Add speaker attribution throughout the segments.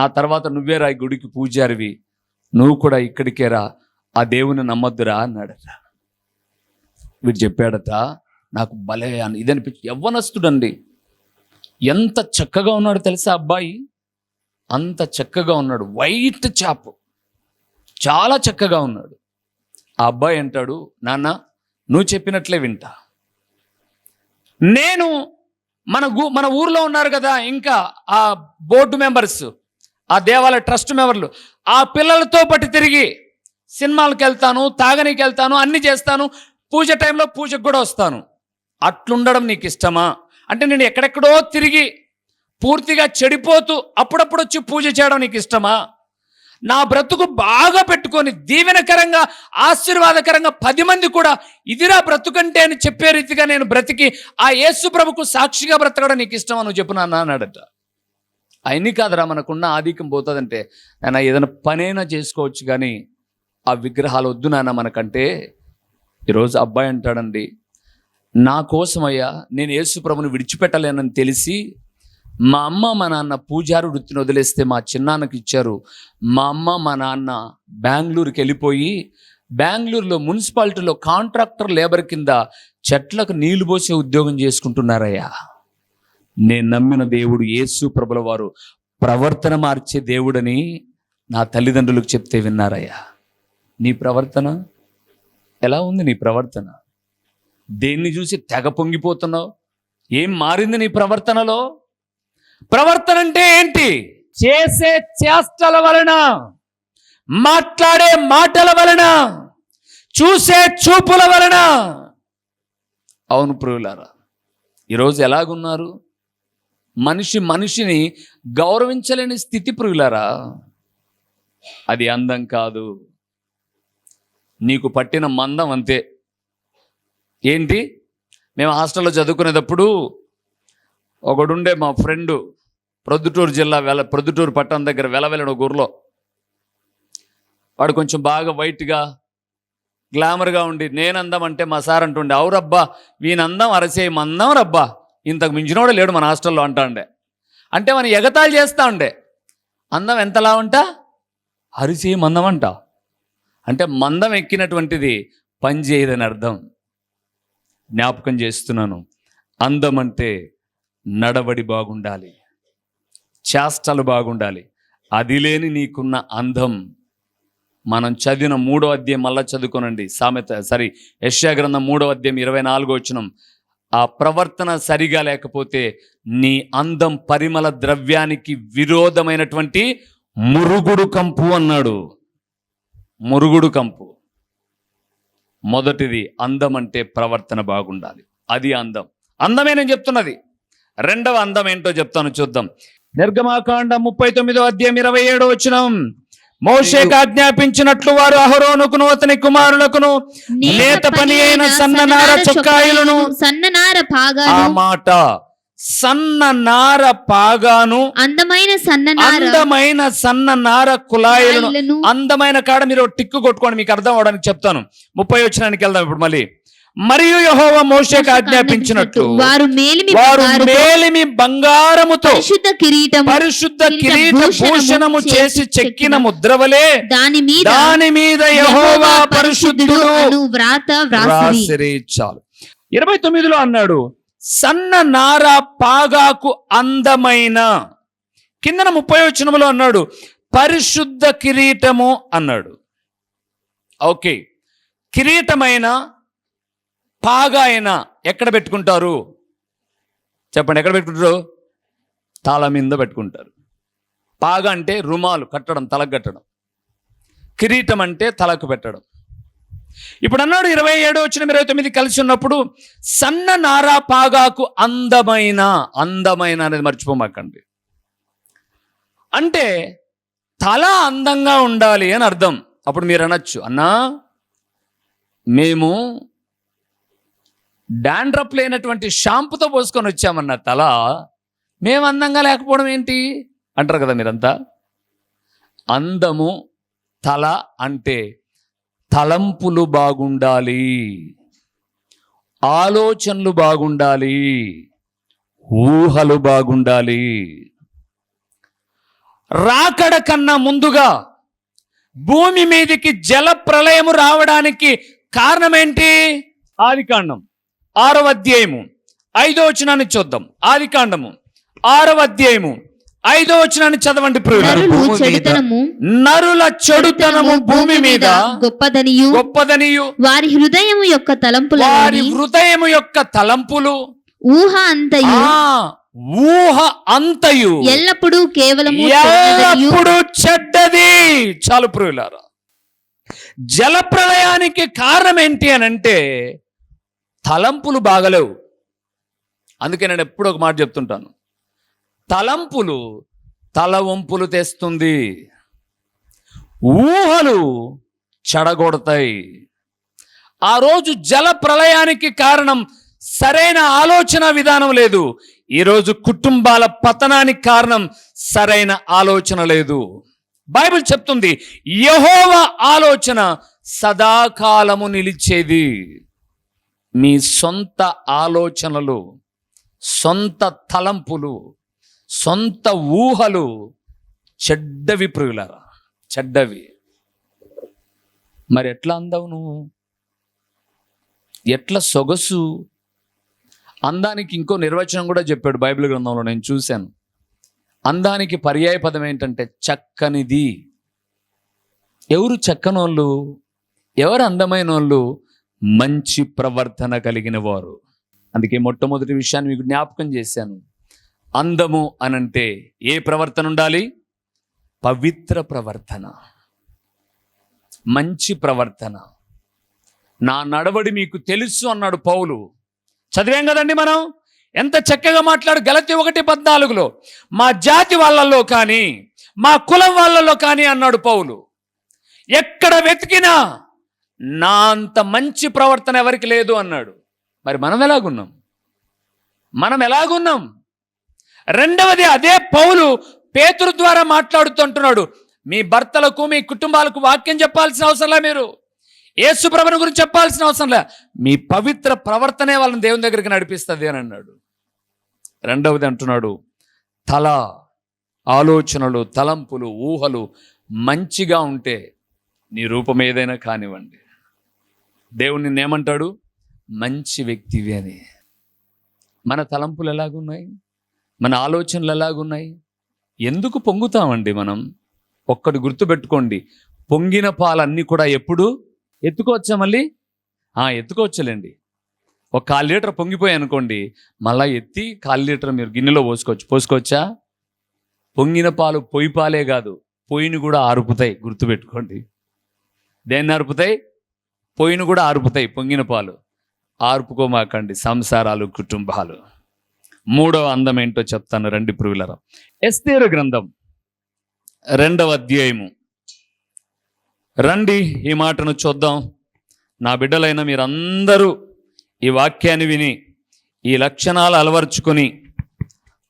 Speaker 1: నా తర్వాత నువ్వే రా గుడికి పూజారివి. నువ్వు కూడా ఇక్కడికే రా. ఆ దేవుని నమ్మద్దురా అన్నాడట. వీడు చెప్పాడట నాకు భలే అని. ఇది అనిపించి యవ్వనస్తుడండి. ఎంత చక్కగా ఉన్నాడు తెలుసా అబ్బాయి? అంత చక్కగా ఉన్నాడు. White chap. చాలా చక్కగా ఉన్నాడు. ఆ అబ్బాయి అంటాడు నాన్న నువ్వు చెప్పినట్లే వింటా. నేను మన గు మన ఊర్లో ఉన్నారు కదా ఇంకా ఆ బోర్డు మెంబర్స్. ఆ దేవాలయ ట్రస్ట్ మెంబర్లు ఆ పిల్లలతో పాటు తిరిగి సినిమాలకు వెళ్తాను తాగనీకి వెళ్తాను అన్ని చేస్తాను పూజ టైంలో పూజకు కూడా వస్తాను. అట్లుండడం నీకు ఇష్టమా అంటే నేను ఎక్కడెక్కడో తిరిగి పూర్తిగా చెడిపోతూ అప్పుడప్పుడు వచ్చి పూజ చేయడం నీకు ఇష్టమా నా బ్రతుకు బాగా పెట్టుకొని దీవెనకరంగా ఆశీర్వాదకరంగా పది మంది కూడా ఇదిరా బ్రతుకంటే అని చెప్పే రీతిగా నేను బ్రతికి ఆ యేసు ప్రభుకు సాక్షిగా బ్రతకడం నీకు ఇష్టమా నువ్వు చెప్పు నాన్న అన్నాడట అయినా కాదురా మనకున్న ఆధిక్యం పోతుందంటే. నేను ఏదైనా పనైనా చేసుకోవచ్చు కానీ ఆ విగ్రహాలు వద్దు నాన్న మనకంటే. ఈరోజు అబ్బాయి అంటాడండి నా కోసమయ్యా నేను యేసుప్రభుని విడిచిపెట్టలేనని తెలిసి మా అమ్మ మా నాన్న పూజారు వృత్తిని వదిలేస్తే మా చిన్నాన్నకి ఇచ్చారు. మా అమ్మ మా నాన్న బెంగళూరుకి వెళ్ళిపోయి బెంగళూరులో మున్సిపాలిటీలో కాంట్రాక్టర్ లేబర్ కింద చెట్లకు నీళ్ళు పోసే ఉద్యోగం చేసుకుంటున్నారయ్యా. నేను నమ్మిన దేవుడు యేసు ప్రభుల వారు ప్రవర్తన మార్చే దేవుడని నా తల్లిదండ్రులకు చెప్తే విన్నారయ్యా. నీ ప్రవర్తన? ఎలా ఉంది నీ ప్రవర్తన? దేన్ని చూసి తెగ పొంగిపోతున్నావు? ఏం మారింది నీ ప్రవర్తనలో? ప్రవర్తన అంటే ఏంటి? చేసే చేష్టల వలన మాట్లాడే మాటల వలన చూసే చూపుల వలన. అవును ప్రియులారా ఈరోజు ఎలాగున్నారు? మనిషి మనిషిని గౌరవించలేని స్థితి ప్రియులారా? అది అందం కాదు. నీకు పట్టిన మందం అంతే. ఏంటి? మేము హాస్టల్లో చదువుకునేటప్పుడు ఒకడుండే మా ఫ్రెండు ప్రొద్దుటూరు జిల్లా వెల ప్రొద్దుటూరు పట్టణం దగ్గర వెలవెలడు ఊర్లో. వాడు కొంచెం బాగా వైట్గా గ్లామర్గా ఉండి నేనందం అంటే మా సార్ అంటుండే అవురబ్బా వీనందం అరసేయి మందం రబ్బా. ఇంతకు మించినోడు లేడు మన హాస్టల్లో అంటా ఉండే అంటే మనం ఎగతాళి చేస్తా ఉండే అందం ఎంతలా ఉంటా? అరిసే మందం అంట అంటే మందం ఎక్కినటువంటిది పని చేయదని అర్థం. జ్ఞాపకం చేస్తున్నాను. అందం అంటే నడవడి బాగుండాలి. చేష్టలు బాగుండాలి. అది లేని నీకున్న అందం. మనం చదివిన మూడో అధ్యాయం మళ్ళా చదువుకోనండి. సామెత సరి యశ్యా గ్రంథం మూడో అధ్యాయం ఇరవై నాలుగో వచ్చినం ఆ ప్రవర్తన సరిగా లేకపోతే నీ అందం పరిమళ ద్రవ్యానికి విరోధమైనటువంటి మురుగుడు కంపు అన్నాడు. మురుగుడు కంపు. మొదటిది అందం అంటే ప్రవర్తన బాగుండాలి. అది అందం. అందమే నేను చెప్తున్నది. రెండవ అందం ఏంటో చెప్తాను చూద్దాం. నిర్గమాకాండ ముప్పై తొమ్మిదో అధ్యాయం ఇరవై ఏడో వచ్చినం మోషేకి ఆజ్ఞాపించినట్లు వారు అహరోనుకును అతని కుమారులకును నేత పని అయిన సన్ననార చొక్కాయిలను
Speaker 2: సన్ననార
Speaker 1: ఆ
Speaker 2: పాగాను.
Speaker 1: మాట సన్న నార పాగాను
Speaker 2: అందమైన సన్ననార
Speaker 1: అందమైన సన్న నార కులాయిలను అందమైన కాడ మీరు టిక్కు కొట్టుకోండి మీకు అర్థం అవడానికి చెప్తాను. ముప్పై వచ్చినానికి వెళ్దాం ఇప్పుడు మళ్ళీ. మరియు యహోవ మోషేకి ఆజ్ఞాపించినట్లు
Speaker 2: వారు మేలిమి
Speaker 1: వారు మేలిమి బంగారముతో
Speaker 2: పరిశుద్ధ కిరీటము
Speaker 1: పరిశుద్ధ
Speaker 2: కిరీట
Speaker 1: కిరీట
Speaker 2: భూషణము
Speaker 1: చేసి చెక్కిన ముద్రవలే.
Speaker 2: దాని మీద
Speaker 1: దాని మీద యహోవా పరిశుద్ధుడు
Speaker 2: వ్రాత వ్రాసిరి.
Speaker 1: రాసిరి చాలు. ఇరవై తొమ్మిదిలో అన్నాడు సన్న నార పాగాకు అందమైన. కిందన ముప్పై వచనములో అన్నాడు పరిశుద్ధ కిరీటము అన్నాడు. ఓకే కిరీటమైన పాగా అయినా ఎక్కడ పెట్టుకుంటారు? చెప్పండి ఎక్కడ పెట్టుకుంటారు? తల మీద పెట్టుకుంటారు. పాగా అంటే రుమాలు కట్టడం తలకు కట్టడం. కిరీటం అంటే తలకు పెట్టడం. ఇప్పుడు అన్నాడు ఇరవై ఏడు వచ్చిన ఇరవై తొమ్మిది కలిసి ఉన్నప్పుడు సన్న నారా పాగాకు అందమైన అందమైన అనేది మర్చిపోమాకండి. అంటే తల అందంగా ఉండాలి అని అర్థం. అప్పుడు మీరు అనొచ్చు అన్నా మేము డాండ్రప్ లేనటువంటి షాంపుతో పోసుకొని వచ్చామన్న తల మేము అందంగా లేకపోవడం ఏంటి? అంటారు కదా మీరంతా. అందము తల అంటే తలంపులు బాగుండాలి. ఆలోచనలు బాగుండాలి. ఊహలు బాగుండాలి. రాకడ కన్నా ముందుగా భూమి మీదకి జల ప్రళయము రావడానికి కారణం ఏంటి? ఆది కాండం. ఆరవ అధ్యాయము ఐదో వచనాన్ని చూద్దాం ఆది కాండము ఆరవ అధ్యాయము ఐదో వచనాన్ని చదవండి.
Speaker 2: నరులు చెడుతనము
Speaker 1: భూమి మీద
Speaker 2: గొప్పదనియు
Speaker 1: గొప్పదనియు.
Speaker 2: వారి హృదయము యొక్క
Speaker 1: వారి
Speaker 2: తలంపులని
Speaker 1: హృదయము యొక్క తలంపులు.
Speaker 2: ఊహ అంతయు
Speaker 1: ఆ ఊహ అంతయు.
Speaker 2: ఎల్లప్పుడూ కేవలము చెడ్డదనియు.
Speaker 1: ఎల్లప్పుడు చెడ్డది. చాలు ప్రియులారా. జల ప్రళయానికి కారణం ఏంటి అని అంటే తలంపులు బాగలేవు. అందుకే నేను ఎప్పుడు ఒక మాట చెప్తుంటాను. తలంపులు తల వంపులు తెస్తుంది. ఊహలు చెడగొడతాయి. ఆ రోజు జల ప్రళయానికి కారణం సరైన ఆలోచన విధానం లేదు. ఈరోజు కుటుంబాల పతనానికి కారణం సరైన ఆలోచన లేదు. బైబిల్ చెప్తుంది యహోవ ఆలోచన సదాకాలము నిలిచేది. మీ సొంత ఆలోచనలు సొంత తలంపులు సొంత ఊహలు చెడ్డవి ప్రియులరా చెడ్డవి. మరి ఎట్లా అందావు నువ్వు? ఎట్లా సొగసు? అందానికి ఇంకో నిర్వచనం కూడా చెప్పాడు బైబిల్ గ్రంథంలో నేను చూశాను. అందానికి పర్యాయ పదం ఏంటంటే చక్కనిది. ఎవరు చక్కనోళ్ళు? ఎవరు అందమైన వాళ్ళు మంచి ప్రవర్తన కలిగిన వారు అందుకే మొట్టమొదటి విషయాన్ని మీకు జ్ఞాపకం చేశాను. అందము అనంటే ఏ ప్రవర్తన ఉండాలి? పవిత్ర ప్రవర్తన. మంచి ప్రవర్తన. నా నడవడి మీకు తెలుసు అన్నాడు పౌలు. చదివాం కదండి మనం? ఎంత చక్కగా మాట్లాడు గలతి ఒకటి పద్నాలుగులో. మా జాతి వాళ్ళల్లో కానీ మా కులం వాళ్ళలో కానీ అన్నాడు పౌలు. ఎక్కడ వెతికినా నా అంత మంచి ప్రవర్తన ఎవరికి లేదు అన్నాడు. మరి మనం ఎలాగున్నాం? మనం ఎలాగున్నాం? రెండవది అదే పౌలు పేతురు ద్వారా మాట్లాడుతుంటున్నాడు మీ భర్తలకు మీ కుటుంబాలకు వాక్యం చెప్పాల్సిన అవసరంలా మీరు? యేసు ప్రభుని గురించి చెప్పాల్సిన అవసరం లే మీ పవిత్ర ప్రవర్తనే వాళ్ళని దేవుని దగ్గరికి నడిపిస్తుంది అని అన్నాడు. రెండవది అంటున్నాడు తల ఆలోచనలు తలంపులు ఊహలు మంచిగా ఉంటే నీ రూపం ఏదైనా కానివ్వండి. దేవుడు నిన్నేమంటాడు మంచి వ్యక్తివి అని. మన తలంపులు ఎలాగున్నాయి? మన ఆలోచనలు ఎలాగున్నాయి? ఎందుకు పొంగుతామండి మనం? ఒక్కటి గుర్తుపెట్టుకోండి. పొంగిన పాలన్నీ కూడా ఎప్పుడు? ఎత్తుకోవచ్చా మళ్ళీ? ఆ, ఎత్తుకోవచ్చులేండి. ఒక కాలు లీటర్ పొంగిపోయి అనుకోండి మళ్ళీ ఎత్తి కాలు లీటర్ మీరు గిన్నెలో పోసుకోవచ్చు. పోసుకోవచ్చా? పొంగిన పాలు పొయ్యి పాలే కాదు పొయ్యిని కూడా ఆరుపుతాయి. గుర్తుపెట్టుకోండి. దేన్ని ఆరుపుతాయి? పొయ్యిని కూడా ఆరుపుతాయి పొంగిన పాలు. ఆర్పుకోమాకండి సంసారాలు కుటుంబాలు. మూడవ అందం ఏంటో చెప్తాను రండి పురుగులరా. ఎస్తేరు గ్రంథం రెండవ అధ్యాయము. రండి ఈ మాటను చూద్దాం. నా బిడ్డలైన మీరందరూ ఈ వాక్యాన్ని విని ఈ లక్షణాలు అలవర్చుకొని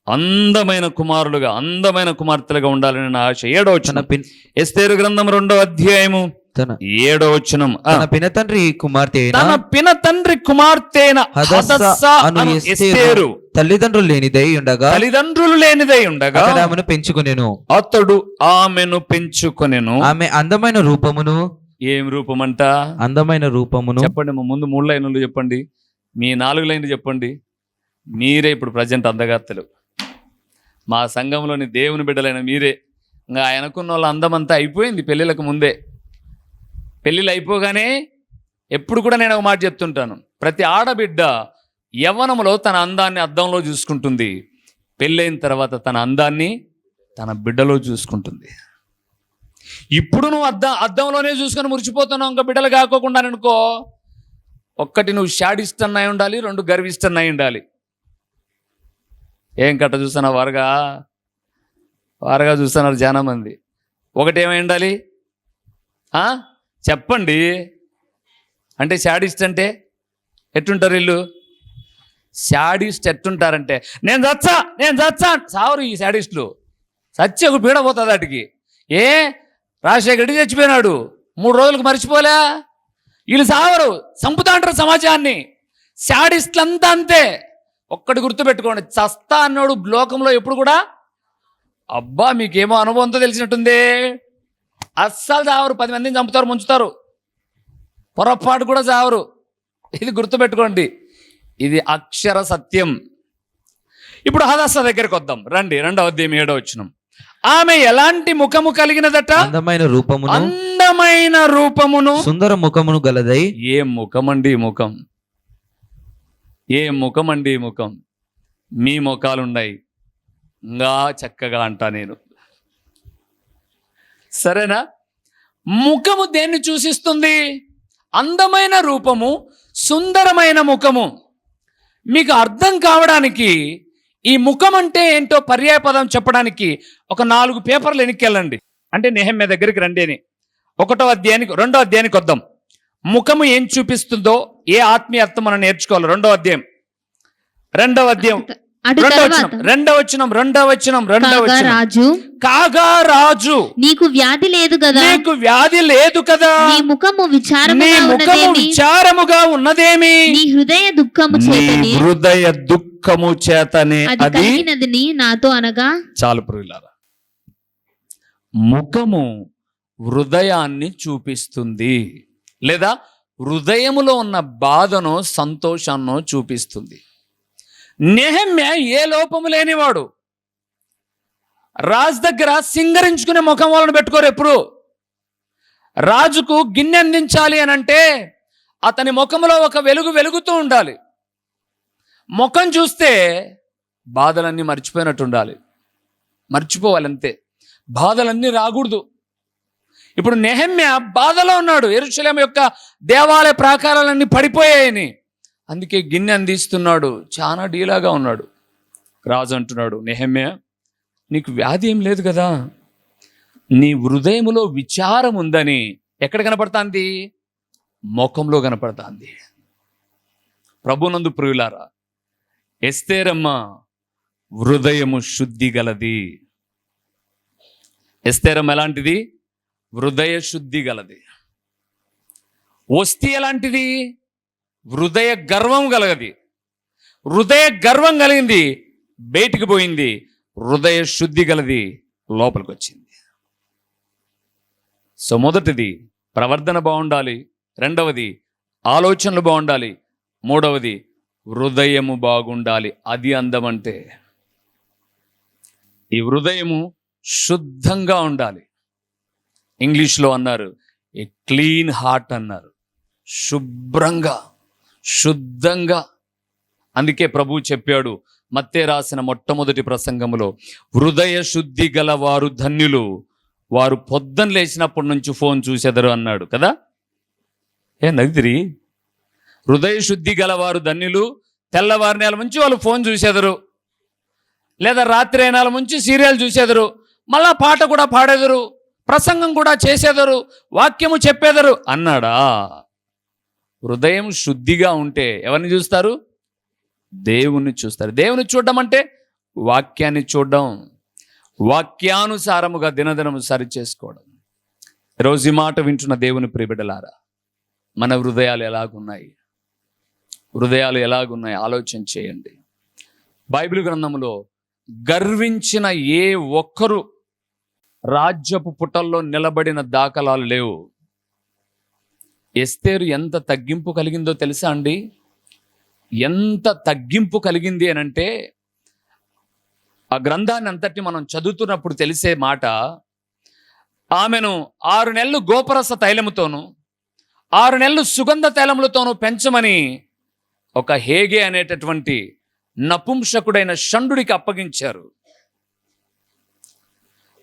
Speaker 1: అందమైన కుమారులుగా అందమైన కుమార్తెలుగా ఉండాలని నా ఆశ. ఏడో
Speaker 3: తన
Speaker 1: వచనం
Speaker 3: పిన్
Speaker 1: ఎస్తేరు గ్రంథం రెండో అధ్యాయము.
Speaker 3: తన
Speaker 1: ఏడో వచనం. ఆ.
Speaker 3: తన పినతండ్రి కుమార్తె
Speaker 1: తన పిన తండ్రి కుమార్తె
Speaker 3: ఎస్తేరు.
Speaker 1: ఎస్తేరు.
Speaker 3: తల్లిదండ్రులు లేనిదై ఉండగా
Speaker 1: తల్లిదండ్రులు లేనిదై ఉండగా
Speaker 3: అతడు ఆమెను పెంచుకునేను.
Speaker 1: అతడు ఆమెను పెంచుకొనెను.
Speaker 3: ఆమె అందమైన రూపమును
Speaker 1: ఏం రూపమంట?
Speaker 3: అందమైన రూపమును
Speaker 1: చెప్పండి మా ముందు మూడు లైన్లు చెప్పండి. మీ నాలుగు లైన్లు చెప్పండి. మీరే ఇప్పుడు ప్రజెంట్ అందగాత్తలు. మా సంఘంలోని దేవుని బిడ్డలైన మీరే. ఇంకా ఆయనకున్న వాళ్ళ అందమంతా అయిపోయింది పెళ్ళిళ్ళకు ముందే. పెళ్ళిళ్ళు అయిపోగానే ఎప్పుడు కూడా నేను ఒక మాట చెప్తుంటాను. ప్రతి ఆడబిడ్డ యవ్వనములో తన అందాన్ని అద్దంలో చూసుకుంటుంది. పెళ్ళైన తర్వాత తన అందాన్ని తన బిడ్డలో చూసుకుంటుంది. ఇప్పుడు నువ్వు అద్దం అద్దంలోనే చూసుకొని మురిచిపోతున్నావు ఇంకా బిడ్డలు కాకోకుండా అనుకో ఒక్కటి నువ్వు షాడిస్ట్ అయి ఉండాలి రెండు గర్విస్ట్ అయి ఉండాలి. ఏం కట్ట చూస్తున్నావు వారుగా? వారుగా చూస్తున్నారు చాలా మంది. ఒకటి ఏమై ఉండాలి చెప్పండి. అంటే షాడిస్ట్ అంటే ఎట్టుంటారు వీళ్ళు? శాడిస్ట్ ఎట్టుంటారంటే నేను చచ్చా నేను చచ్చా సావరు ఈ శాడిస్టులు. చచ్చి ఒక పీడ పోతుంది వాటికి ఏ? రాజశేఖర రెడ్డి చచ్చిపోయినాడు. మూడు రోజులకు మర్చిపోలే. వీళ్ళు సావరు చంపుతా అంటారు సమాజాన్ని. శాడిస్టులంతా అంతే. ఒక్కటి గుర్తుపెట్టుకోండి చస్తా అన్నాడు లోకంలో ఎప్పుడు కూడా? అబ్బా మీకేమో అనుభవంతో తెలిసినట్టుందే. అస్సలు చావరు. పది మందిని చంపుతారు ముంచుతారు. పొరపాటు కూడా చావరు. ఇది గుర్తుపెట్టుకోండి. ఇది అక్షర సత్యం. ఇప్పుడు హదస్స దగ్గరికి వద్దాం. రండి రెండవ అధ్యాయం ఏడో వచ్చిన ఆమె ఎలాంటి ముఖము కలిగినదట?
Speaker 3: అందమైన రూపమును.
Speaker 1: అందమైన రూపమును.
Speaker 3: సుందర ముఖమును గలదై.
Speaker 1: ఏ ముఖమండి ముఖం? ఏ ముఖమండి ముఖం? మీ ముఖాలున్నాయి. ఇంకా చక్కగా అంటా నేను. సరేనా? ముఖము దేన్ని సూచిస్తుంది అందమైన రూపము సుందరమైన ముఖము. మీకు అర్థం కావడానికి ఈ ముఖం అంటే ఏంటో పర్యాయపదం చెప్పడానికి ఒక నాలుగు పేపర్లు వెనక్కెళ్ళండి. అంటే నెహమ్య దగ్గరికి రండి అని. ఒకటో అధ్యాయానికి రెండో అధ్యాయానికి వద్దాం. ముఖము ఏం చూపిస్తుందో ఏ ఆత్మీయ అర్థం మనం నేర్చుకోవాలి? రెండో అధ్యాయం. రెండవ అధ్యాయం.
Speaker 2: అటు
Speaker 1: రెండవ
Speaker 2: తర్వాత
Speaker 1: వచనం రెండవ వచనం రెండవ వచనం రెండవ
Speaker 2: కాగా
Speaker 1: వచనం.
Speaker 2: రాజు.
Speaker 1: కాగా రాజు.
Speaker 2: నీకు వ్యాధి లేదు కదా?
Speaker 1: నీకు వ్యాధి లేదు కదా?
Speaker 2: నీ ముఖము
Speaker 1: నీ
Speaker 2: విచారముగా
Speaker 1: ముఖము విచారముగా ఉన్నదేమి?
Speaker 2: నీ హృదయ దుఃఖము
Speaker 1: నీ
Speaker 2: చేతని.
Speaker 1: హృదయ దుఃఖము చేతనే.
Speaker 2: అది కలిగినదని నాతో అనగా?
Speaker 1: చాలు ప్రియులారా. ముఖము హృదయాన్ని చూపిస్తుంది. లేదా హృదయములో ఉన్న బాధను సంతోషాన్నో చూపిస్తుంది. నెహమ్య ఏ లోపము లేనివాడు? రాజు దగ్గర సింగరించుకునే ముఖం వాళ్ళని పెట్టుకోరు ఎప్పుడు? రాజుకు గిన్నె అందించాలి అని అంటే అతని ముఖంలో ఒక వెలుగు వెలుగుతూ ఉండాలి. ముఖం చూస్తే బాధలన్నీ మర్చిపోయినట్టు ఉండాలి. మర్చిపోవాలి అంతే బాధలన్నీ రాకూడదు. ఇప్పుడు నెహమ్య బాధలో ఉన్నాడు. ఎరుశలేం యొక్క దేవాలయ ప్రాకారాలన్నీ పడిపోయాయని. అందుకే గిన్నె అందిస్తున్నాడు. చాలా డీలాగా ఉన్నాడు. రాజు అంటున్నాడు నెహమ్య నీకు వ్యాధి ఏం లేదు కదా? నీ హృదయములో విచారం ఉందని ఎక్కడ కనపడుతుంది? ముఖంలో కనపడుతుంది. ప్రభునందు ప్రియులారా ఎస్తేరమ్మ హృదయము శుద్ధి గలది. ఎస్తేరమ్మ ఎలాంటిది? హృదయ శుద్ధి గలది. వస్తి ఎలాంటిది? హృదయ గర్వం కలగది. హృదయ గర్వం కలిగింది బయటికి పోయింది హృదయ శుద్ధి గలది లోపలికి వచ్చింది సో మొదటిది ప్రవర్తన బాగుండాలి. రెండవది ఆలోచనలు బాగుండాలి. మూడవది హృదయము బాగుండాలి. అది అందం అంటే ఈ హృదయము శుద్ధంగా ఉండాలి. ఇంగ్లీష్లో అన్నారు ఏ క్లీన్ హార్ట్ అన్నారు. శుభ్రంగా. శుద్ధంగా. అందుకే ప్రభు చెప్పాడు మత్తే రాసిన మొట్టమొదటి ప్రసంగంలో హృదయ శుద్ధి గల వారు ధన్యులు. వారు పొద్దున లేచినప్పటి నుంచి ఫోన్ చూసేదరు అన్నాడు కదా? ఏ నదిరి? హృదయ శుద్ధి గల వారు ధన్యులు. తెల్లవారి నెల నుంచి వాళ్ళు ఫోన్ చూసేదరు. లేదా రాత్రి అయినాల నుంచి సీరియల్ చూసేదరు. మళ్ళా పాట కూడా పాడేదరు. ప్రసంగం కూడా చేసేదరు. వాక్యము చెప్పేదరు అన్నాడా? హృదయం శుద్ధిగా ఉంటే ఎవరిని చూస్తారు? దేవుణ్ణి చూస్తారు. దేవుని చూడడం అంటే వాక్యాన్ని చూడడం వాక్యానుసారముగా దినదినము సరి చేసుకోవడం రోజు ఈ మాట వింటున్న దేవుని ప్రియబిడ్డలారా మన హృదయాలు ఎలాగున్నాయి? హృదయాలు ఎలాగున్నాయి? ఆలోచన చేయండి. బైబిల్ గ్రంథంలో గర్వించిన ఏ ఒక్కరు రాజ్యపు పుటల్లో నిలబడిన దాఖలాలు లేవు. ఎస్తేరు ఎంత తగ్గింపు కలిగిందో తెలుసా అండి? ఎంత తగ్గింపు కలిగింది అని అంటే ఆ గ్రంథాన్ని అంతటి మనం చదువుతున్నప్పుడు తెలిసే మాట ఆమెను ఆరు నెలలు గోపరస తైలముతోను ఆరు నెలలు సుగంధ తైలములతోనూ పెంచమని ఒక హేగే అనేటటువంటి నపుంసకుడైన షండుడికి అప్పగించారు.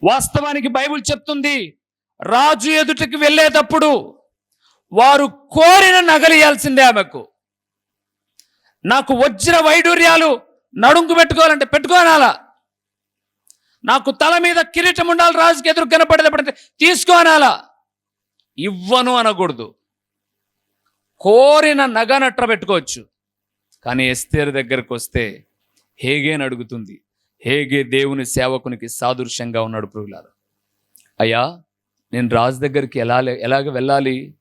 Speaker 1: వాస్తవానికి బైబిల్ చెప్తుంది రాజు ఎదుటికి వెళ్ళేటప్పుడు వారు కోరిన నగలియాల్సిందే ఆమెకు. నాకు వజ్ర వైడూర్యాలు నడుంకు పెట్టుకోవాలంటే పెట్టుకోనాలా? నాకు తల మీద కిరీటం ఉండాలి రాజుకి ఎదురు కనపడేటప్పుడు తీసుకోనాలా? ఇవ్వను అనకూడదు. కోరిన నగనట్ర పెట్టుకోవచ్చు. కానీ ఎస్తేరు దగ్గరకు వస్తే హేగేని అడుగుతుంది. హేగే దేవుని సేవకునికి సాదృశ్యంగా ఉన్నాడు ప్రియులారు. అయ్యా నేను రాజు దగ్గరికి ఎలా ఎలాగ వెళ్ళాలి?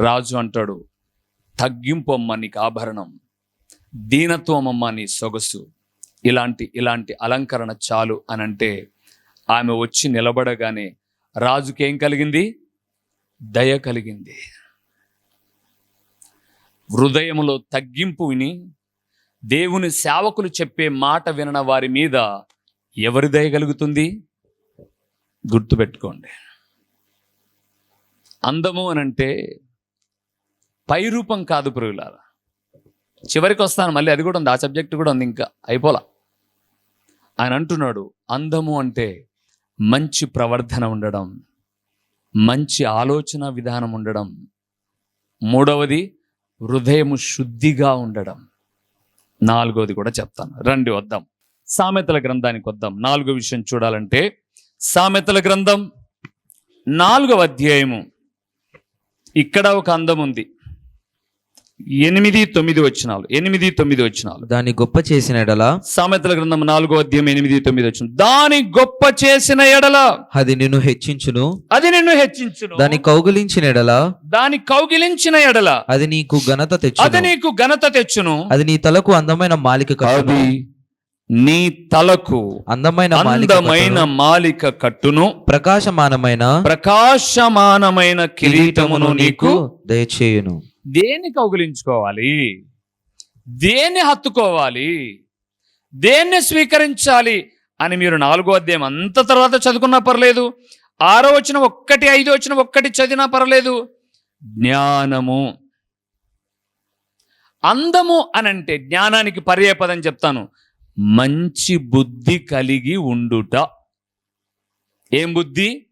Speaker 1: రాజు అంటాడు తగ్గింపు అమ్మ నీకు ఆభరణం దీనత్వం అమ్మ నీ సొగసు. ఇలాంటి ఇలాంటి అలంకరణ చాలు అని అంటే ఆమె వచ్చి నిలబడగానే రాజుకేం కలిగింది? దయ కలిగింది. హృదయములో తగ్గింపు విని దేవుని సేవకులు చెప్పే మాట వినన వారి మీద ఎవరి దయ కలుగుతుంది? గుర్తుపెట్టుకోండి. అందము అనంటే పై రూపం కాదు పురుగులారా చివరికి వస్తాను మళ్ళీ అది కూడా ఉంది ఆ సబ్జెక్ట్ కూడా ఉంది ఇంకా. అయిపోలా. ఆయన అంటున్నాడు అందము అంటే మంచి ప్రవర్ధన ఉండడం మంచి ఆలోచన విధానం ఉండడం మూడవది హృదయము శుద్ధిగా ఉండడం. నాలుగవది కూడా చెప్తాను. రండి వద్దాం. సామెతల గ్రంథానికి వద్దాం. నాలుగో విషయం చూడాలంటే సామెతల గ్రంథం నాలుగవ అధ్యాయము. ఇక్కడ ఒక అందం ఉంది. ఎనిమిది తొమ్మిది వచ్చినాలు ఎనిమిది తొమ్మిది వచ్చినాలు
Speaker 3: దాన్ని గొప్ప చేసిన ఎడల
Speaker 1: సామెతల గ్రంథం నాలుగో అధ్యాయం ఎనిమిది తొమ్మిది వచ్చిన దాని గొప్ప చేసిన ఎడల
Speaker 3: అది నిన్ను హెచ్చించును.
Speaker 1: అది నిన్ను హెచ్చించును.
Speaker 3: దాన్ని కౌగిలించిన ఎడల
Speaker 1: దాని కౌగిలించిన ఎడల
Speaker 3: అది నీకు ఘనత
Speaker 1: అది
Speaker 3: తెచ్చును
Speaker 1: నీకు ఘనత తెచ్చును.
Speaker 3: అది నీ తలకు అందమైన మాలిక
Speaker 1: అది నీ తలకు
Speaker 3: అందమైన
Speaker 1: అందమైన. మాలిక కట్టును.
Speaker 3: ప్రకాశమానమైన
Speaker 1: ప్రకాశమానమైన కిరీటమును నీకు
Speaker 3: దయచేయును.
Speaker 1: దేన్ని కౌగిలించుకోవాలి? దేన్ని హత్తుకోవాలి? దేన్ని స్వీకరించాలి? అని మీరు నాలుగో అధ్యాయం అంత తర్వాత చదువుకున్నా పర్లేదు. ఆరో వచ్చిన ఒక్కటి ఐదో వచ్చిన ఒక్కటి చదివినా పర్లేదు. జ్ఞానము. అందము అనంటే జ్ఞానానికి పర్యాయపదం చెప్తాను. మంచి బుద్ధి కలిగి ఉండుట. ఏం బుద్ధి?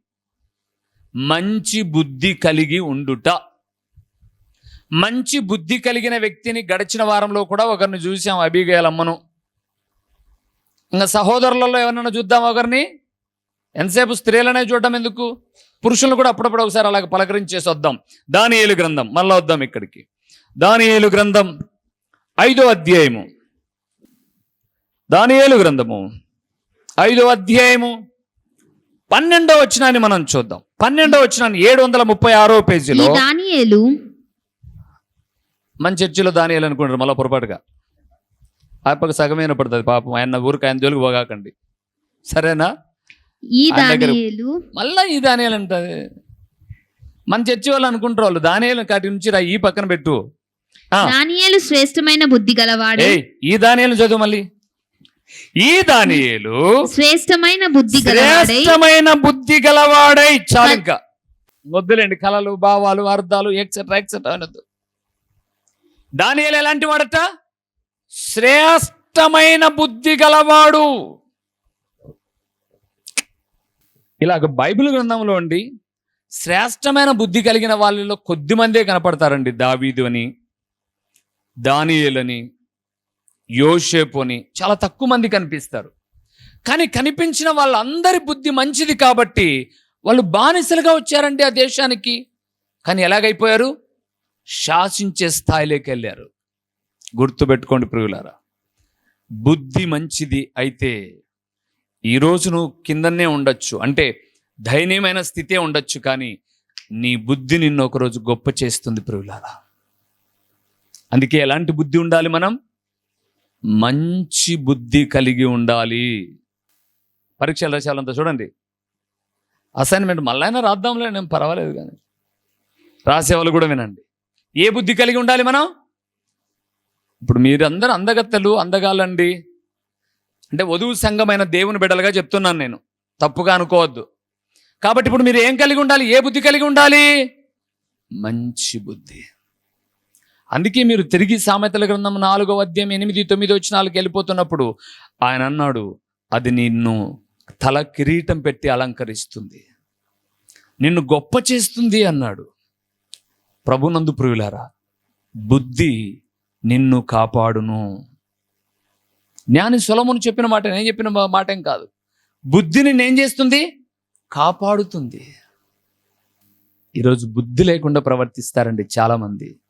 Speaker 1: మంచి బుద్ధి కలిగి ఉండుట. మంచి బుద్ధి కలిగిన వ్యక్తిని గడిచిన వారంలో కూడా ఒకరిని చూసాం అభిగేలమ్మను ఇంకా సహోదరులలో ఎవరన్నా చూద్దాం ఒకరిని? ఎంతసేపు స్త్రీలనే చూడడం ఎందుకు? పురుషులు కూడా అప్పుడప్పుడు ఒకసారి అలాగ పలకరించేసి వద్దాం దానియేలు గ్రంథం మళ్ళా వద్దాం ఇక్కడికి. దానియేలు గ్రంథం ఐదో అధ్యాయము. దానియేలు గ్రంథము ఐదో అధ్యాయము పన్నెండో వచ్చినాన్ని మనం చూద్దాం. పన్నెండో వచ్చినాన్ని ఏడు వందల ముప్పై ఆరో పేజీలో
Speaker 2: దానియేలు
Speaker 1: మన చర్చిలో దానియాలు అనుకుంటారు మళ్ళీ పొరపాటుగా. ఆపక సగమైన పడుతుంది పాపం. ఆయన ఊరికి ఆయన జోలికి పోగాకండి. సరేనా?
Speaker 2: ఈ దానియేలు
Speaker 1: మళ్ళా ఈ దానియాలు అంటది. మన చర్చి వాళ్ళు అనుకుంటారు వాళ్ళు దానియాలు కాటి నుంచి రా ఈ పక్కన పెట్టు. ఆ,
Speaker 2: దానియేలు శ్రేష్టమైన బుద్ధి గలవాడే.
Speaker 1: ఈ దానియాలు చదువు మళ్ళీ. ఈ దానియేలు
Speaker 2: శ్రేష్టమైన బుద్ధి గలవాడై
Speaker 1: శ్రేష్టమైన బుద్ధి గలవాడై. చాలు ఇంకా. వద్దులేండి కళలు భావాలు అర్థాలు ఎక్సెట్రా ఎక్సెట్రా అనొద్దు. దానియలు ఎలాంటి వాడట? శ్రేష్టమైన బుద్ధి గలవాడు. ఇలాగ బైబిల్ గ్రంథంలో అండి శ్రేష్టమైన బుద్ధి కలిగిన వాళ్ళలో కొద్ది మందే కనపడతారండి దావీదు అని దానియేలని యోషేపు అని చాలా తక్కువ మంది కనిపిస్తారు. కానీ కనిపించిన వాళ్ళందరి బుద్ధి మంచిది కాబట్టి వాళ్ళు బానిసలుగా వచ్చారండి ఆ దేశానికి. కానీ ఎలాగైపోయారు? శాసించే స్థాయిలోకి వెళ్ళారు. గుర్తుపెట్టుకోండి ప్రియులారా బుద్ధి మంచిది అయితే ఈరోజు నువ్వు కిందనే ఉండొచ్చు. అంటే దయనీయమైన స్థితే ఉండొచ్చు కానీ నీ బుద్ధి నిన్ను ఒకరోజు గొప్ప చేస్తుంది ప్రియులారా. అందుకే ఎలాంటి బుద్ధి ఉండాలి మనం? మంచి బుద్ధి కలిగి ఉండాలి. పరీక్షలు రాశాలంతా చూడండి. అసైన్మెంట్ మళ్ళైనా రాద్దాంలే నేను పర్వాలేదు కానీ. రాసేవాళ్ళు కూడా వినండి. ఏ బుద్ధి కలిగి ఉండాలి మనం? ఇప్పుడు మీరు అందగత్తలు అందగాలండి అంటే వధువు సంఘమైన దేవుని బిడ్డలుగా చెప్తున్నాను నేను. తప్పుగా అనుకోవద్దు. కాబట్టి ఇప్పుడు మీరు ఏం కలిగి ఉండాలి? ఏ బుద్ధి కలిగి ఉండాలి? మంచి బుద్ధి. అందుకే మీరు తిరిగి సామెతల గ్రంథం నాలుగో అధ్యాయం ఎనిమిది తొమ్మిది వచ్చి నాలుగు వెళ్ళిపోతున్నప్పుడు ఆయన అన్నాడు అది నిన్ను తల కిరీటం పెట్టి అలంకరిస్తుంది. నిన్ను గొప్ప చేస్తుంది అన్నాడు. ప్రభునందు ప్రియులారా బుద్ధి నిన్ను కాపాడును. జ్ఞాని సులమును చెప్పిన మాట నేను చెప్పిన మాట ఏం కాదు బుద్ధిని నేను చేస్తుంది? కాపాడుతుంది. ఈరోజు బుద్ధి లేకుండా ప్రవర్తిస్తారండి చాలామంది.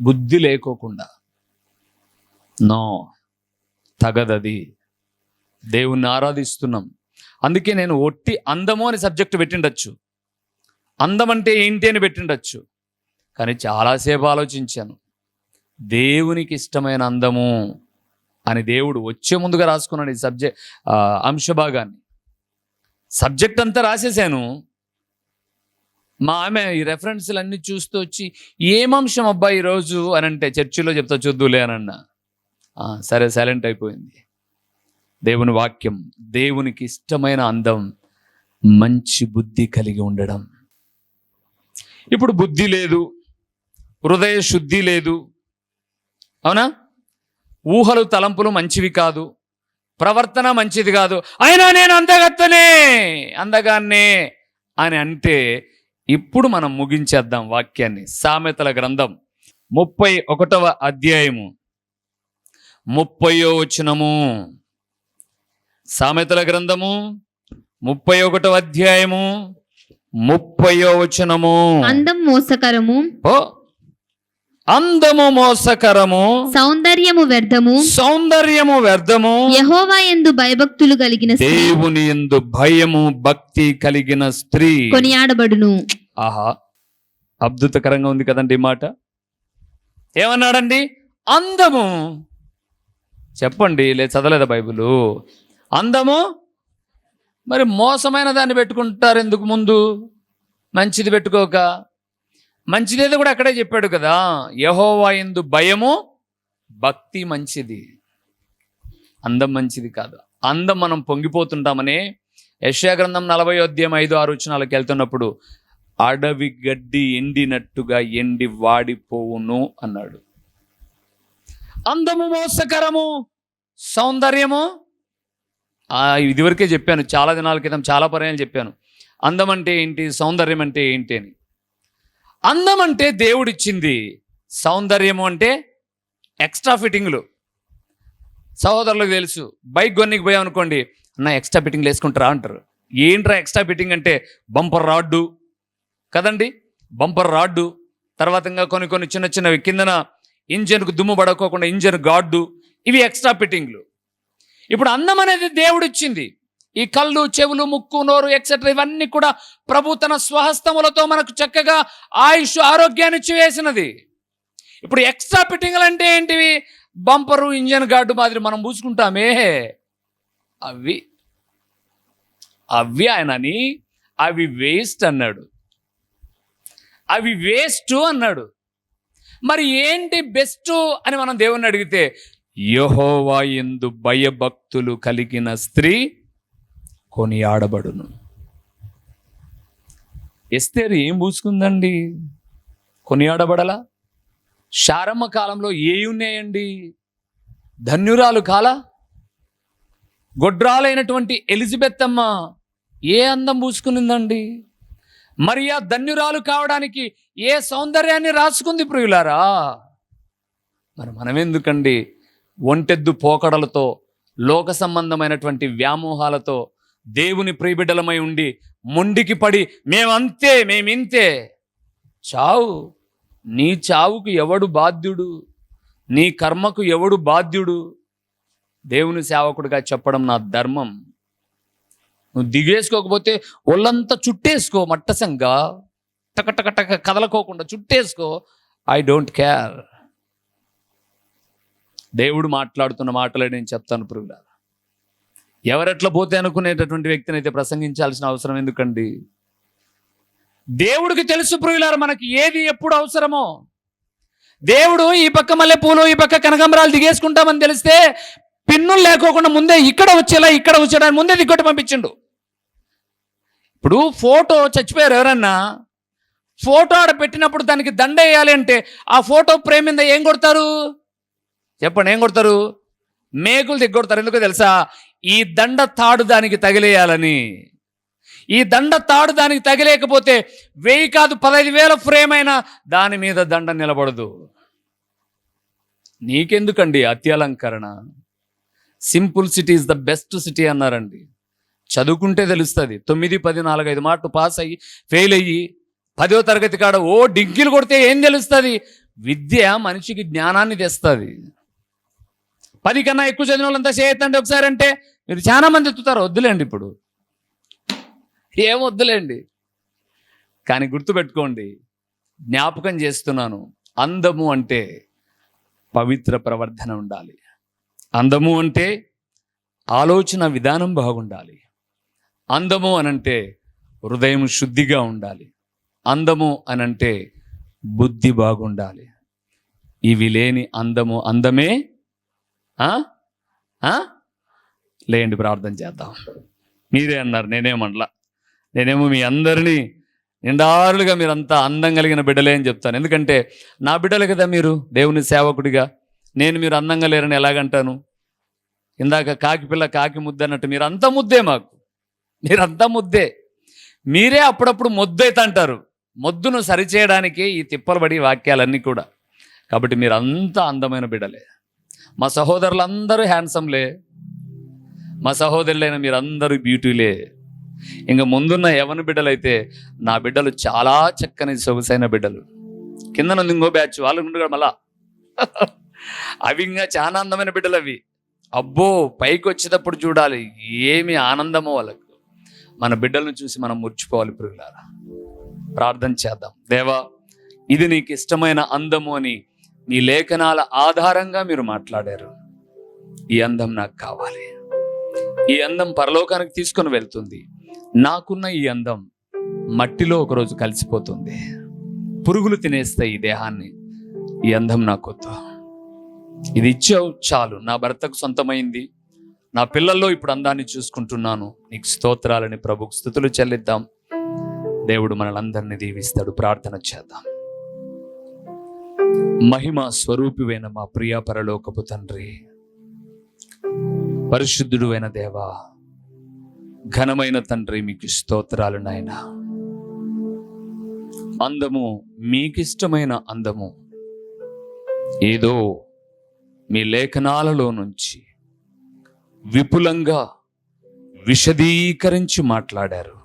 Speaker 1: బుద్ధి లేకోకుండా. నో తగదది. దేవుణ్ణి ఆరాధిస్తున్నాం. అందుకే నేను ఒట్టి అందము అని సబ్జెక్ట్ పెట్టిండొచ్చు. అందం అంటే ఏంటి అని పెట్టిండొచ్చు. కానీ చాలాసేపు ఆలోచించాను. దేవునికి ఇష్టమైన అందము అని దేవుడు వచ్చే ముందుగా రాసుకున్నాడు ఈ సబ్జెక్ట్ అంశభాగాన్ని. సబ్జెక్ట్ అంతా రాసేసాను. మా ఆమె ఈ రెఫరెన్స్లు అన్ని చూస్తూ వచ్చి ఏం అంశం అబ్బా ఈరోజు? అని అంటే చర్చిలో చెప్తా చూద్దులే అని సరే సైలెంట్ అయిపోయింది. దేవుని వాక్యం దేవునికి ఇష్టమైన అందం మంచి బుద్ధి కలిగి ఉండడం. ఇప్పుడు బుద్ధి లేదు హృదయ శుద్ధి లేదు. అవునా? ఊహలు తలంపులు మంచివి కాదు. ప్రవర్తన మంచిది కాదు. అయినా నేను అందగత్తనే అందగాన్నే అని అంటే ఇప్పుడు మనం ముగించేద్దాం వాక్యాన్ని. సామెతల గ్రంథం ముప్పై ఒకటవ అధ్యాయము. ముప్పయో వచనము. సామెతల గ్రంథము ముప్పై ఒకటవ అధ్యాయము ముప్పయో వచనము.
Speaker 2: అందం మోసకరము.
Speaker 1: ఓ అందము మోసకరము
Speaker 2: సౌందర్యము వ్యర్థము
Speaker 1: సౌందర్యము వ్యర్థము
Speaker 2: యహోవా యందు భయభక్తులు కలిగిన స్త్రీ
Speaker 1: దేవుని ఎందు భయము భక్తి కలిగిన స్త్రీ.
Speaker 2: కొనియాడబడును.
Speaker 1: ఆహా అద్భుతకరంగా ఉంది కదండి ఈ మాట. ఏమన్నాడండి? అందము. చెప్పండి లే చదవలేదా బైబిలు? అందము? మరి మోసమైన దాన్ని పెట్టుకుంటారు ఎందుకు ముందు? మంచిది పెట్టుకోక? మంచిదేదో కూడా అక్కడే చెప్పాడు కదా. యహోవా ఎందు భయము భక్తి మంచిది. అందం మంచిది కాదు. అందం మనం పొంగిపోతుంటామని యశాగ్రంథం నలభై అధ్యాయం ఐదు ఆరు వెళ్తున్నప్పుడు అడవి గడ్డి ఎండినట్టుగా ఎండి వాడిపోవును అన్నాడు. అందము మోసకరము సౌందర్యము ఇదివరకే చెప్పాను. చాలా దినాల క్రితం చాలా పర్యాలు చెప్పాను. అందం అంటే ఏంటి సౌందర్యం అంటే ఏంటి అని. అందం అంటే దేవుడిచ్చింది. సౌందర్యము అంటే ఎక్స్ట్రా ఫిట్టింగ్లు. సహోదరులకు తెలుసు బైక్ కొన్నికి పోయాం అనుకోండి అన్న ఎక్స్ట్రా ఫిట్టింగ్లు వేసుకుంటారా? అంటారు. ఏంట్రా ఎక్స్ట్రా ఫిట్టింగ్ అంటే బంపర్ రాడ్డు? కదండి? Bumper rod. తర్వాత ఇంకా కొన్ని కొన్ని చిన్న చిన్నవి కిందన ఇంజన్కు దుమ్ము పడకోకుండా ఇంజన్ గాడ్డు. ఇవి ఎక్స్ట్రా ఫిట్టింగ్లు. ఇప్పుడు అందం అనేది దేవుడిచ్చింది. ఈ కళ్ళు చెవులు ముక్కు నోరు ఎక్సెట్రా ఇవన్నీ కూడా ప్రభు తన స్వహస్తములతో మనకు చక్కగా ఆయుష్ ఆరోగ్యాన్ని చేసినది ఇప్పుడు ఎక్స్ట్రా ఫిట్టింగ్లు అంటే ఏంటివి? బంపరు ఇంజన్ గార్డు మాదిరి మనం పూసుకుంటామే. అవి అవి ఆయనని అవి వేస్ట్ అన్నాడు. అవి వేస్ట్ అన్నాడు. మరి ఏంటి బెస్ట్ అని మనం దేవుణ్ణి అడిగితే యహోవా ఎందు భయభక్తులు కలిగిన స్త్రీ కొనియాడబడును ఎస్తేరు ఏం పూసుకుందండి? కొనియాడబడలా? శారమ్మ కాలంలో ఏ ఉన్నాయండి ధన్యురాలు కాల? గొడ్రాలైనటువంటి ఎలిజబెత్ అమ్మ ఏ అందం పూసుకునిందండి? మరి ఆ ధన్యురాలు కావడానికి ఏ సౌందర్యాన్ని రాసుకుంది ప్రియులారా? మరి మనం ఎందుకండి ఒంటెద్దు పోకడలతో లోక సంబంధమైనటువంటి వ్యామోహాలతో దేవుని ప్రియబిడ్డలమై ఉండి మొండికి పడి మేమంతే మేమింతే. చావు. నీ చావుకు ఎవడు బాధ్యుడు? నీ కర్మకు ఎవడు బాధ్యుడు? దేవుని సేవకుడిగా చెప్పడం నా ధర్మం. నువ్వు దిగేసుకోకపోతే ఒళ్ళంతా చుట్టేసుకో మట్టసంగా. టకటకటక కదలకోకుండా చుట్టేసుకో. I don't care. దేవుడు మాట్లాడుతున్న మాటలే నేను చెప్తాను పురుగులారా ఎవరెట్లా పోతే అనుకునేటటువంటి వ్యక్తిని అయితే ప్రసంగించాల్సిన అవసరం ఎందుకండి? దేవుడికి తెలుసు ప్రియులారు మనకి ఏది ఎప్పుడు అవసరమో. దేవుడు ఈ పక్క మల్లె పూలు ఈ పక్క కనకాంబరాలు దిగేసుకుంటామని తెలిస్తే పిన్నులు లేకోకుండా ముందే ఇక్కడ వచ్చేలా ఇక్కడ వచ్చేలా ముందే దిగ్గొట్టి పంపించిండు. ఇప్పుడు ఫోటో చచ్చిపోయారు ఎవరన్నా? ఫోటో ఆడ పెట్టినప్పుడు దానికి దండ వేయాలి అంటే ఆ ఫోటో ప్రేమింద ఏం కొడతారు? చెప్పండి ఏం కొడతారు? మేకులు దిగ్గొడతారు ఎందుకో తెలుసా? ఈ దండ తాడు దానికి తగిలేయాలని. ఈ దండ తాడు దానికి తగిలేకపోతే వెయ్యి కాదు పదహైదు వేల ఫ్రేమ్ అయినా దాని మీద దండ నిలబడదు. నీకెందుకండి అత్యలంకరణ? Simple city is the best city అన్నారండి. చదువుకుంటే తెలుస్తుంది. తొమ్మిది పది నాలుగైదు మార్కులు పాస్ అయ్యి ఫెయిల్ అయ్యి పదో తరగతి కాడ ఓ డిగ్రీలు కొడితే ఏం తెలుస్తుంది? విద్య మనిషికి జ్ఞానాన్ని తెస్తుంది. పది కన్నా ఎక్కువ చదివిన వాళ్ళంతా చేయొద్దండి ఒకసారి అంటే మీరు చాలా మంది ఎత్తుతారు. వద్దులేండి ఇప్పుడు. ఏం వద్దులేండి. కానీ గుర్తుపెట్టుకోండి జ్ఞాపకం చేస్తున్నాను అందము అంటే పవిత్ర ప్రవర్ధన ఉండాలి. అందము అంటే ఆలోచన విధానం బాగుండాలి. అందము అనంటే హృదయం శుద్ధిగా ఉండాలి. అందము అనంటే బుద్ధి బాగుండాలి. ఇవి లేని అందము అందమే లేండి ప్రార్థన చేద్దాం. మీరే అన్నారు నేనేమనలా. నేనేమో మీ అందరినీ నిండారులుగా మీరంతా అందం కలిగిన బిడ్డలే అని చెప్తాను. ఎందుకంటే నా బిడ్డలు కదా మీరు దేవుని సేవకుడిగా. నేను మీరు అందంగా లేరని ఎలాగంటాను? ఇందాక కాకి పిల్ల కాకి ముద్ద అన్నట్టు మీరు అంతా ముద్దే మాకు. మీరంతా ముద్దే. మీరే అప్పుడప్పుడు మొద్దైతే అంటారు మొద్దును సరిచేయడానికి ఈ తిప్పలు పడి వాక్యాలన్నీ కూడా. కాబట్టి మీరంతా అందమైన బిడ్డలే. మా సహోదరులందరూ హ్యాండ్సమ్లే. మా సహోదరులైన మీరందరూ బ్యూటీలే. ఇంకా ముందున్న యవన బిడ్డలైతే నా బిడ్డలు చాలా చక్కని సొగసైన బిడ్డలు. కింద నుండి ఇంకో బ్యాచ్ వాళ్ళు నుండి మళ్ళా. అవి ఇంకా చాలా అందమైన బిడ్డలు అవి. అబ్బో పైకి వచ్చేటప్పుడు చూడాలి ఏమి ఆనందమో వాళ్ళకు. మన బిడ్డలను చూసి మనం ముర్చిపోవాలి పురుగులారా ప్రార్థన చేద్దాం. దేవా ఇది నీకు ఇష్టమైన అందము అని నీ లేఖనాల ఆధారంగా మీరు మాట్లాడారు. ఈ అందం నాకు కావాలి. ఈ అందం పరలోకానికి తీసుకొని వెళ్తుంది. నాకున్న ఈ అందం మట్టిలో ఒకరోజు కలిసిపోతుంది. పురుగులు తినేస్తాయి ఈ దేహాన్ని ఈ అందం నాకొద్దు ఇది ఇచ్చావు చాలు. నా భర్తకు సొంతమైంది. నా పిల్లల్లో ఇప్పుడు అందాన్ని చూసుకుంటున్నాను. నీకు స్తోత్రాలని ప్రభుకు స్థుతులు చెల్లిద్దాం. దేవుడు మనలందరినీ దీవిస్తాడు. ప్రార్థన చేద్దాం. మహిమ స్వరూపివైన మా ప్రియ పరలోకపు తండ్రి పరిశుద్ధుడు అయిన దేవా ఘనమైన తండ్రి మీకు స్తోత్రాలు నాయన. అందము మీకిష్టమైన అందము. ఏదో మీ లేఖనాలలో నుంచి విపులంగా విశదీకరించి మాట్లాడారు.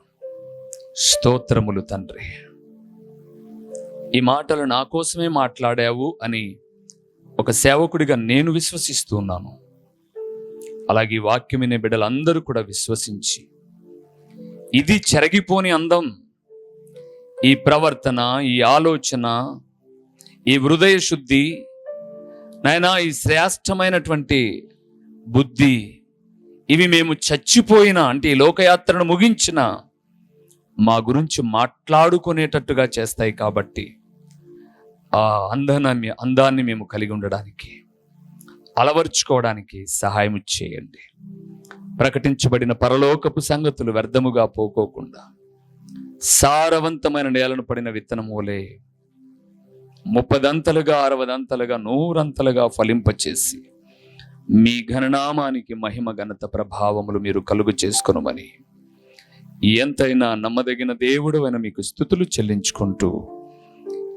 Speaker 1: స్తోత్రములు తండ్రి. ఈ మాటలు నా కోసమే మాట్లాడావు అని ఒక సేవకుడిగా నేను విశ్వసిస్తున్నాను అలాగే ఈ వాక్యం వినే బిడ్డలందరూ కూడా విశ్వసించి ఇది చెరగిపోని అందం ఈ ప్రవర్తన ఈ ఆలోచన ఈ హృదయ శుద్ధి నాయనా ఈ శ్రేష్టమైనటువంటి బుద్ధి ఇవి మేము చచ్చిపోయిన అంటే ఈ లోకయాత్రను ముగించిన మా గురించి మాట్లాడుకునేటట్టుగా చేస్తాయి కాబట్టి ఆ అందాన్ని అందాన్ని మేము కలిగి ఉండడానికి అలవర్చుకోవడానికి సహాయం చేయండి. ప్రకటించబడిన పరలోకపు సంగతులు వ్యర్థముగా పోకోకుండా సారవంతమైన నేలను పడిన విత్తనములే ముప్పదంతలుగా అరవదంతలుగా నూరంతలుగా ఫలింపచేసి మీ ఘననామానికి మహిమ ఘనత ప్రభావములు మీరు కలుగు చేసుకునమని ఎంతైనా నమ్మదగిన దేవుడు అని మీకు స్థుతులు చెల్లించుకుంటూ